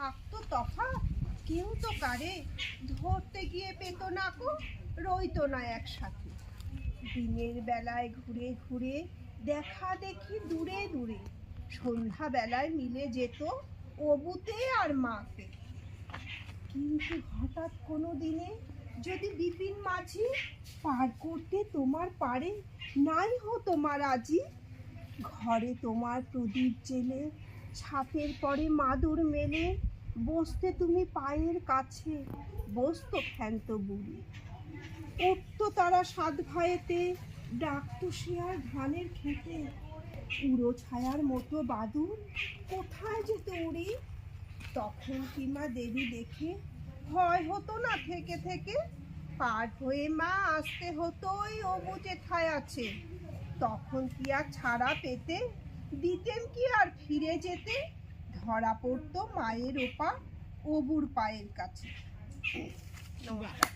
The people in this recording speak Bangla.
থাকতো তফাৎ কেউ তো কারে ধরতে গিয়ে পেতো না কো, রইতো না একসাথে। দিনের বেলায় ঘুরে ঘুরে, দেখা দেখি দূরে দূরে, সন্ধ্যা বেলায় মিলে যেত অবুতে আর মাকে। কিন্তু হঠাৎ কোনো দিনে যদি বিপিন মাঝি পার করতে তোমার পারে, নাই হো তোমার আজি। ঘরে তোমার প্রদীপ জেলে, ছাপের পরে মাদুর মেলে বসতে তুমি পায়ের কাছে, বসতো ক্ষান্ত বুড়ি। উঠতো তারা সাত ভাইয়েতে ডাকতো আর ধানের খেতে উড়ো ছায়ার মতো বাদুর কোথায় যেত উড়ি? তখন কিমা দেবী দেখে ভয় হতো না থেকে থেকে। পার হয়ে মা আসতে হতো ওই অবু যেথায় আছে। তখন কি আর ছাড়া পেতে? দিতেন কি আর ফিরে যেতে? ধরা পড়তো মায়ের ওপা অবুর পায়ের কাছে। নমস্কার।